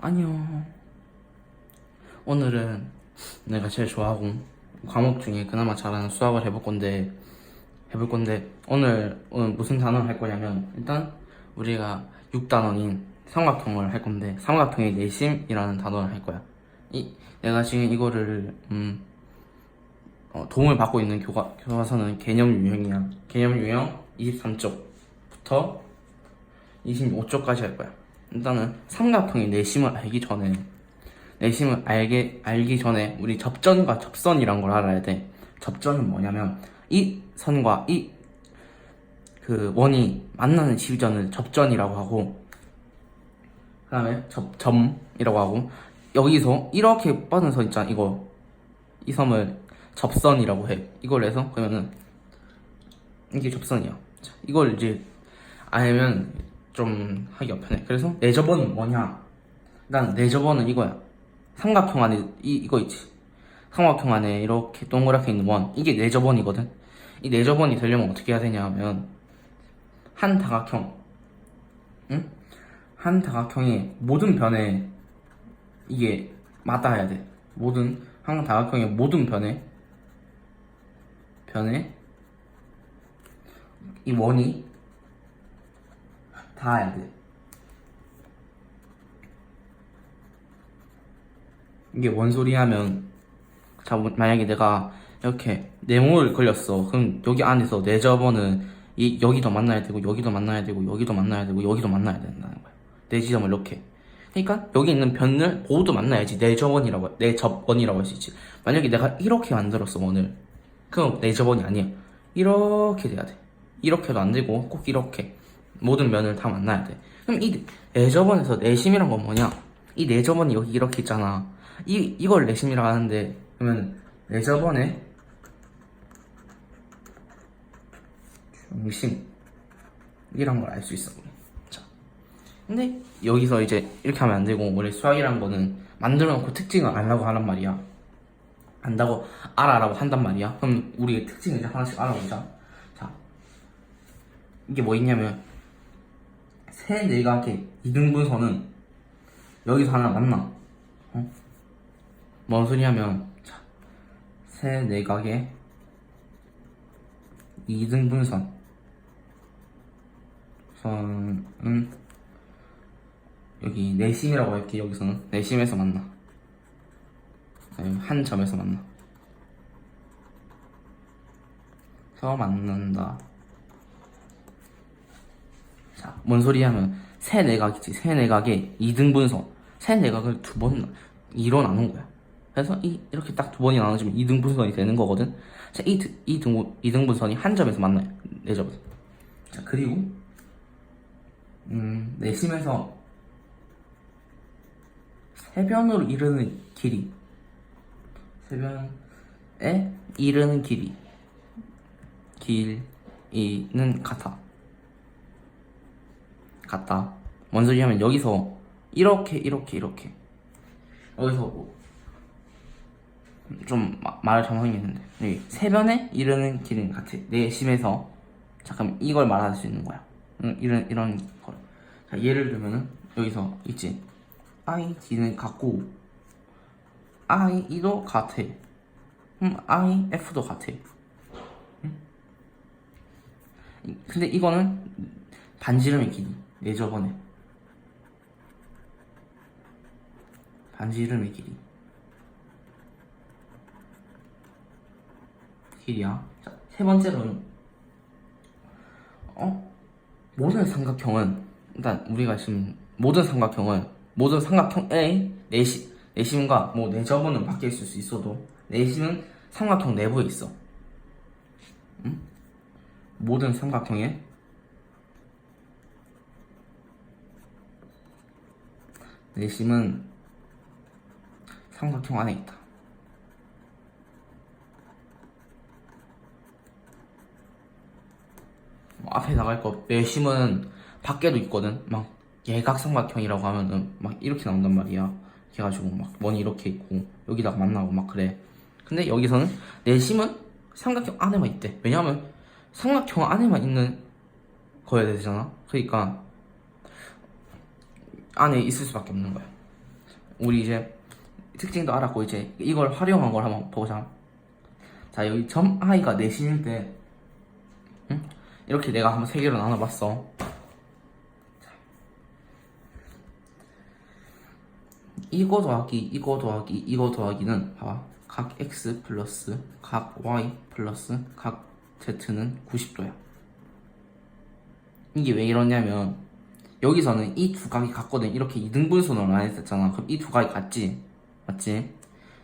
아니요. 오늘은 내가 제일 좋아하고 과목 중에 그나마 잘하는 수학을 해볼 건데 해볼 건데 오늘 오늘 무슨 단어 할 거냐면 일단 우리가 6단원인 삼각형을 할 건데 삼각형의 내심이라는 단어를 할 거야. 이 내가 지금 이거를 음 어, 도움을 받고 있는 교과, 교과서는 개념 유형이야. 개념 유형 23쪽부터 25쪽까지 할 거야. 일단은 삼각형의 내심을 알기 전에 내심을 알게 알기 전에 우리 접전과 접선이란 걸 알아야 돼. 접전은 뭐냐면 이 선과 이 그 원이 만나는 지점을 접전이라고 하고 그 다음에 접 점이라고 하고 여기서 이렇게 뻗은 선 있잖아 이거 이 섬을 접선이라고 해. 이걸 해서 그러면은 이게 접선이야. 자, 이걸 이제 알면 좀 하기가 편해. 그래서 내접원은 뭐냐? 일단 내접원은 이거야. 삼각형 안에 이 이거 있지. 삼각형 안에 이렇게 동그랗게 있는 원 이게 내접원이거든. 이 내접원이 되려면 어떻게 해야 되냐 하면 한 다각형, 응? 한 다각형의 모든 변에 이게 맞닿아야 돼. 모든 한 다각형의 모든 변에 변에 이 원이 닿아야 돼. 이게 뭔 소리 하면 자 뭐, 만약에 내가 이렇게 네모를 걸렸어. 그럼 여기 안에서 네 접어는 이 여기도 만나야 되고 여기도 만나야 되고 여기도 만나야 되고 여기도 만나야 된다는 거야. 네 지점을 이렇게. 그러니까 여기 있는 변을 모두 만나야지 네 접원이라고 네 접원이라고 할 수 있지. 만약에 내가 이렇게 만들었어 원을. 그럼 네 접원이 아니야. 이렇게 돼야 돼. 이렇게도 안 되고 꼭 이렇게 모든 면을 다 만나야 돼. 그럼 이 내접원에서 내심이란 건 뭐냐? 이 내접원이 여기 이렇게 있잖아. 이 이걸 내심이라고 하는데 그러면 내접원의 중심 이란 걸 알 수 있어. 자, 근데 여기서 이제 이렇게 하면 안 되고 원래 수학이란 거는 만들어 놓고 특징을 알라고 하란 말이야. 안다고 알아라고 한단 말이야. 그럼 우리 특징을 이제 하나씩 알아보자. 자, 이게 뭐 있냐면 세 내각의 이등분선은 여기서 하나 만나. 어? 뭔 소리냐면 자, 세 내각의 이등분선 선은 여기 내심이라고 할게 여기서는 내심에서 만나. 한 점에서 만나. 서 만난다. 자, 뭔 소리 하면 세 내각이지. 세 내각의 이등분선. 세 내각을 두 번, 이로 나눈 거야. 그래서 이, 이렇게 딱 두 번이 나눠지면 이등분선이 되는 거거든. 자, 이, 드- 이 등, 이등분선이 한 점에서 만나요. 네 점에서. 자, 그리고, 음, 내심에서 세변으로 이르는 길이. 세변에 이르는 길이. 길이는 같아. 같다. 뭔 소리냐면 여기서 이렇게 이렇게 이렇게 여기서 뭐좀 말을 정상했는데 여기 세변에 이르는 길은 같아. 내심에서 잠깐 이걸 말할 수 있는 거야. 응, 이런 이런 걸. 자, 예를 들면은 여기서 있지. I D는 같고 I E도 같아. 음, I F도 같아. 응? 이- 근데 이거는 반지름의 길이. 네 저번에. 반지름의 길이. 길이야? 자, 세 번째로는 어? 모든 삼각형은 일단 우리가 지금 모든 삼각형은 모든 삼각형의 내심 내심과 뭐 바뀌어 있을 수 있어도 내심은 삼각형 내부에 있어. 응? 모든 삼각형의 내심은 삼각형 안에 있다. 뭐 앞에 나갈 거 내심은 밖에도 있거든. 막 예각삼각형이라고 하면은 막 이렇게 나온단 말이야. 그래가지고 막 원이 이렇게 있고 여기다가 만나고 막 그래. 근데 여기서는 내심은 삼각형 안에만 있대. 왜냐하면 삼각형 안에만 있는 거야 되잖아. 그러니까 안에 있을 수밖에 없는 거야. 우리 이제 특징도 알았고 이제 이걸 활용한 걸 한번 보자. 자 여기 점 i가 내신일 때 응? 이렇게 내가 한번 세 개로 나눠봤어. 자. 이거 더하기 이거 더하기 이거 더하기는 봐봐 각 x 플러스 각 y 플러스 각 z는 90도야. 이게 왜 이러냐면 여기서는 이 두 각이 같거든. 이렇게 이등분선으로 안 했었잖아. 그럼 이 두 각이 같지? 맞지?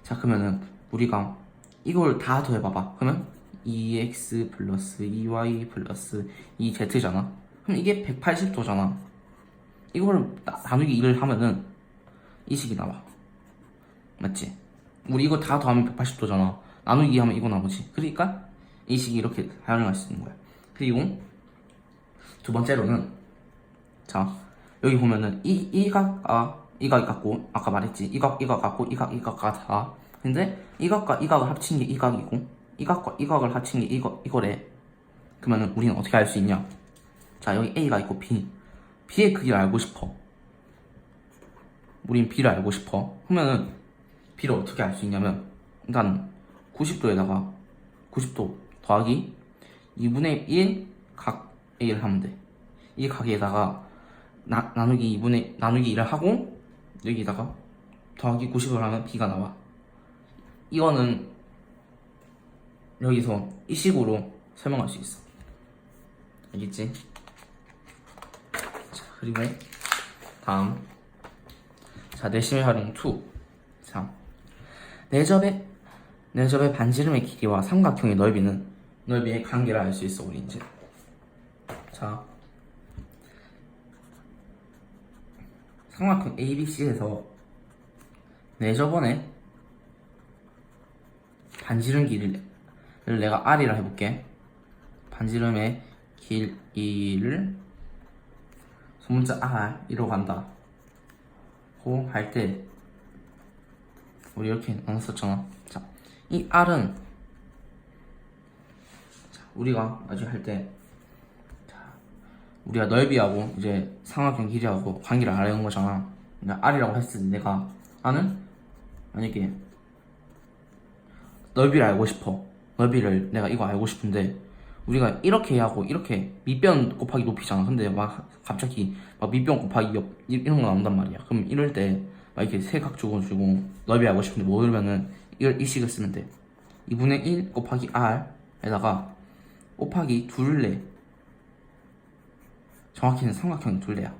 자 그러면은 우리가 이걸 다 더해봐봐. 그러면 2x 플러스 2y 플러스 2z잖아. 그럼 이게 180도잖아. 이걸 나- 나누기 1을 하면은 이 식이 나와. 맞지? 우리 이거 다 더하면 180도잖아. 나누기 하면 이거 나오지. 그러니까 이 식이 이렇게 사용할 수 있는 거야. 그리고 두 번째로는 자 여기 보면은 이 이각과 이각이 같고 아까 말했지. 이각 이각 같고 이각 이각 같아. 근데 이각과 이각을 합친 게 이각이고 이각과 이각을 합친 게 이거 이거래. 그러면은 우리는 어떻게 알 수 있냐? 자 여기 A가 있고 B. B의 크기를 알고 싶어. 우린 B를 알고 싶어. 그러면은 B를 어떻게 알 수 있냐면 일단 90도에다가 90도 더하기 2분의 1 각 A를 하면 돼. 이 각에다가 나, 나누기 2분의 나누기 1을 하고 여기다가 더하기 90을 하면 B가 나와. 이거는 여기서 이 식으로 설명할 수 있어. 알겠지? 자, 그리고 다음 자, 내심의 활용 2. 자, 내접의 내접의 반지름의 길이와 삼각형의 넓이는 넓이의 관계를 알 수 있어 우리 이제. 자, 삼각형 ABC에서 내 저번에 반지름 길이를 내가 R이라 해볼게. 반지름의 길이를 소문자 R이로 간다. 고 할 때 우리 이렇게 나눴었잖아. 자, 이 R은 자, 우리가 나중에 할때 우리가 넓이하고 이제 삼각형 길이하고 관계를 알아낸 거잖아. 그러니까 R이라고 했을 때 내가 나는 만약에 넓이를 알고 싶어. 넓이를 내가 이거 알고 싶은데 우리가 이렇게 하고 이렇게 밑변 곱하기 높이잖아. 근데 막 갑자기 막 밑변 곱하기 옆 이- 이런 거 나온단 말이야. 그럼 이럴 때 막 이렇게 세각 주고 주고 넓이 알고 싶은데 모르면은 이걸 이 식을 쓰면 돼. 2분의 1 곱하기 R에다가 곱하기 둘레 정확히는 삼각형 둘레야.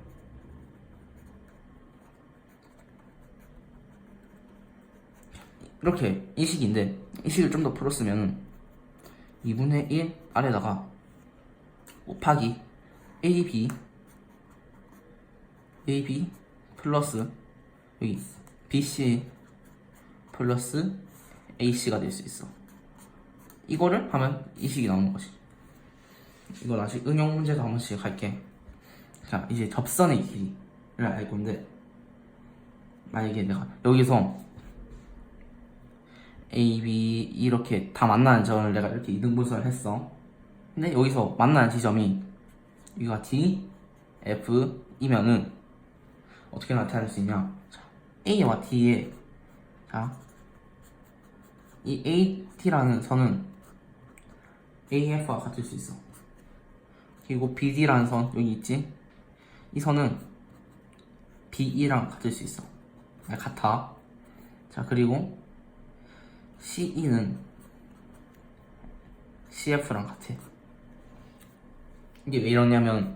이렇게 이 식인데 이 식을 좀 더 풀었으면 2분의 1 아래다가 곱하기 AB AB 플러스 여기 BC 플러스 AC가 될 수 있어. 이거를 하면 이 식이 나오는 거지. 이건 아직 응용 문제도 한 번씩 할게. 자, 이제 접선의 길이를 알 건데, 만약에 내가 여기서 A, B 이렇게 다 만나는 점을 내가 이렇게 이등분선을 했어. 근데 여기서 만나는 지점이 여기가 D, F이면은 어떻게 나타낼 수 있냐? 자, A와 T의 자, 이 AT라는 선은 AF와 같을 수 있어. 그리고 BD라는 선 여기 있지? 이 선은 BE랑 같을 수 있어. 아, 같아. 자 그리고 CE는 CF랑 같아. 이게 왜 이러냐면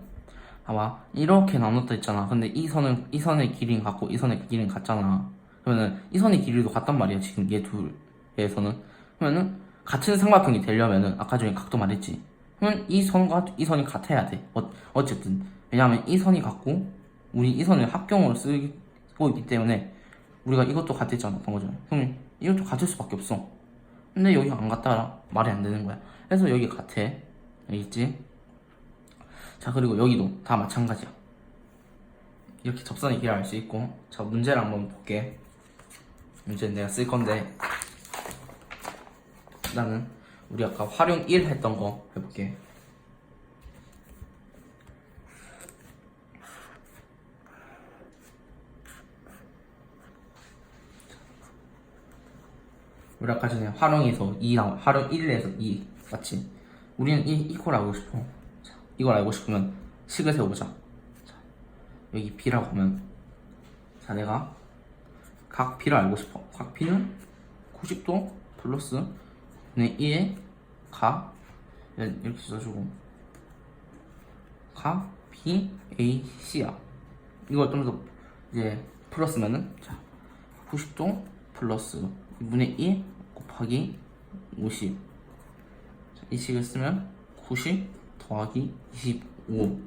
봐봐 이렇게 나눴다 했잖아. 근데 이 선은 이 선의 길이는 같고 이 선의 길이는 같잖아. 그러면은 이 선의 길이도 같단 말이야. 지금 얘 둘에서는 그러면은 같은 삼각형이 되려면은 아까 전에 각도 말했지. 그러면 이 선과 이 선이 같아야 돼. 어, 어쨌든 왜냐하면 이 선이 같고 우리 이 선을 합경으로 쓰고 있기 때문에 우리가 이것도 같았잖아 방금 전에. 그럼 이것도 같을 수밖에 없어. 근데 여기가 안 같다라 말이 안 되는 거야. 그래서 여기 같아. 여기 있지? 자 그리고 여기도 다 마찬가지야. 이렇게 접선의 길을 알 수 있고 자 문제를 한번 볼게. 문제는 내가 쓸 건데 나는 우리 아까 활용 1 했던 거 해볼게. 우리 아까 전에 활용에서 2 나와 활용 1에서 2 맞지? 우리는 이, 이걸 알고 싶어 자, 이걸 알고 싶으면 식을 세워보자 자, 여기 B라고 하면 자 내가 각 B를 알고 싶어 각 B는 90도 플러스 네 2에 각 이렇게 써주고 각 B, A, C야 이걸 좀 더 이제 플러스면은 자 90도 플러스 2분의 1 곱하기 50. 자, 이 식을 쓰면 90 더하기 25.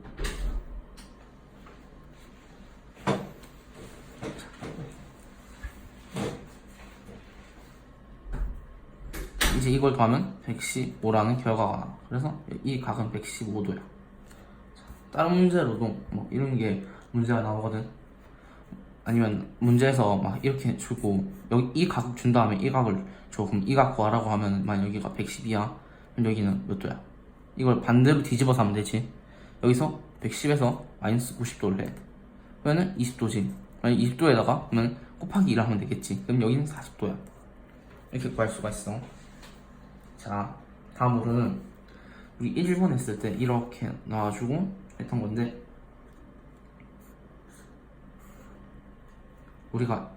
이제 이걸 더하면 115라는 결과가 나와. 그래서 이 각은 115도야. 다른 문제로도 뭐 이런 게 문제가 나오거든. 아니면 문제에서 막 이렇게 주고 여기 이 각 준 다음에 이 각을 줘. 그럼 이 각 구하라고 하면 만약 여기가 110이야. 그럼 여기는 몇 도야? 이걸 반대로 뒤집어서 하면 되지. 여기서 110에서 마이너스 90도를 해 그러면은 20도지. 만약 20도에다가 그러면 곱하기 1을 하면 되겠지. 그럼 여기는 40도야. 이렇게 구할 수가 있어 자 다음으로는 우리 1번 했을 때 이렇게 나와주고 했던 건데 우리가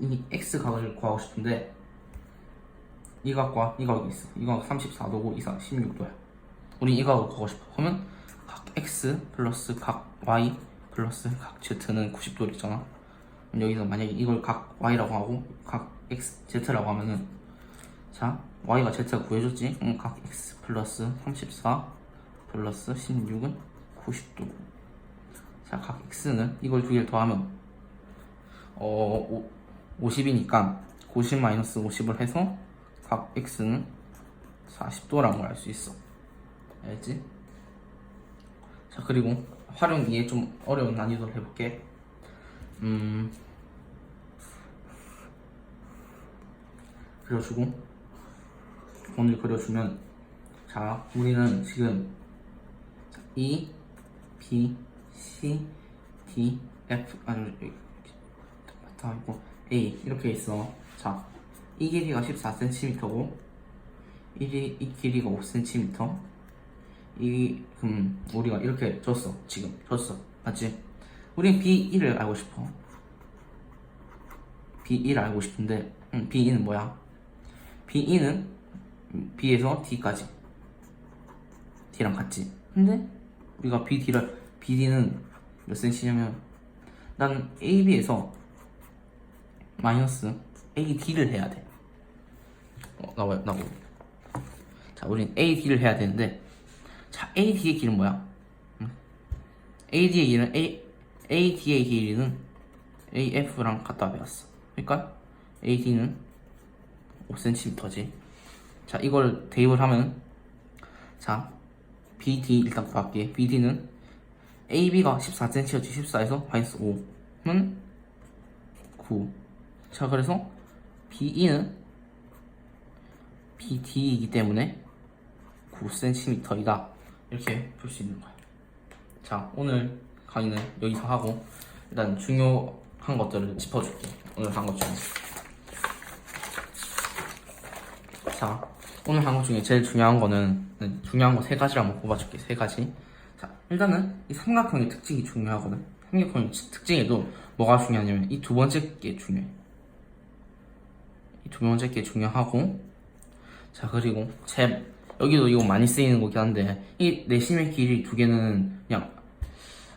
이 x각을 구하고 싶은데 이 각과 이 각이 있어. 이 각 34도고 이 각 16도야. 우리 이 각을 구하고 싶어. 그러면 각 x 플러스 각 y 플러스 각 z는 90도를 있잖아. 여기서 만약에 이걸 각 y라고 하고 각 x z라고 하면은 자 y가 z가 구해줬지 그럼 각 x 플러스 34 플러스 16은 90도 자 각 x는 이걸 두 개를 더하면 어, 50이니까 90 마이너스 50을 해서 각 x는 40도라는 걸 알 수 있어. 알지? 자, 그리고 활용 이해 좀 어려운 난이도를 해볼게. 음, 그려주고, 오늘 그려주면, 자, 우리는 지금 E, B, C, D, F, 아니, 다음고 A 이렇게 있어. 자, 이 길이가 14cm고 이, 길- 이 길이가 5cm. 이 그럼 우리가 이렇게 줬어. 지금 줬어. 맞지? 우린 B1을 알고 싶어. B1을 알고 싶은데 음, B2는 뭐야? B2는 B에서 D까지 D랑 같지. 근데 우리가 BD를 BD는 몇 cm냐면 나는 AB에서 마이너스 AD를 해야 돼. 어, 나와요, 나고. 자, 우린 AD를 해야 되는데, 자, AD의 길은 뭐야? 응? AD의 길은 A, AD의 길이는 AF랑 같다 배웠어. 그러니까 AD는 5cm지. 자, 이걸 대입을 하면, 자, BD 일단 구할게. BD는 AB가 14cm였지. 14에서 마이너스 5는 9. 자 그래서 BE는 BD이기 때문에 9cm이다 이렇게 볼 수 있는 거야 자 오늘 강의는 여기서 하고 일단 중요한 것들을 짚어줄게 오늘 한 것 중에 자 오늘 한 것 중에 제일 중요한 거는 네, 중요한 거 세 가지를 한번 뽑아줄게 세 가지. 자 일단은 이 삼각형의 특징이 중요하거든. 삼각형의 특징에도 뭐가 중요하냐면 이 두 번째 게 중요해. 이 두 번째 게 중요하고 자 그리고 제 여기도 이거 많이 쓰이는 거긴 한데 이 내심의 길이 두 개는 그냥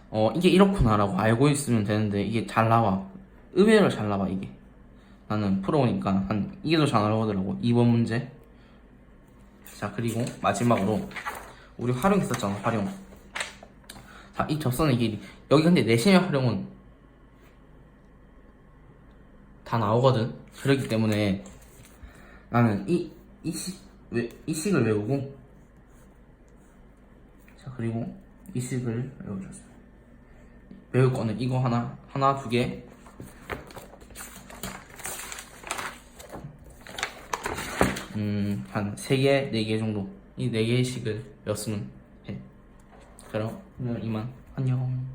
어 이게 이렇구나라고 알고 있으면 되는데 이게 잘 나와. 의외로 잘 나와 이게. 나는 프로니까 한 이게 더 잘 나오더라고. 2번 문제 자 그리고 마지막으로 우리 활용했었잖아 활용 자 이 접선의 길이 여기 근데 내심의 활용은 다 나오거든. 그렇기 때문에 나는 이, 이 식, 왜, 이 식을 외우고, 자, 그리고 이 식을 외워줬어요. 외울 거는 이거 하나, 하나, 두 개. 음, 한세 개, 네개 정도. 이네 개의 식을 외웠으면 해. 그럼 이만. 안녕.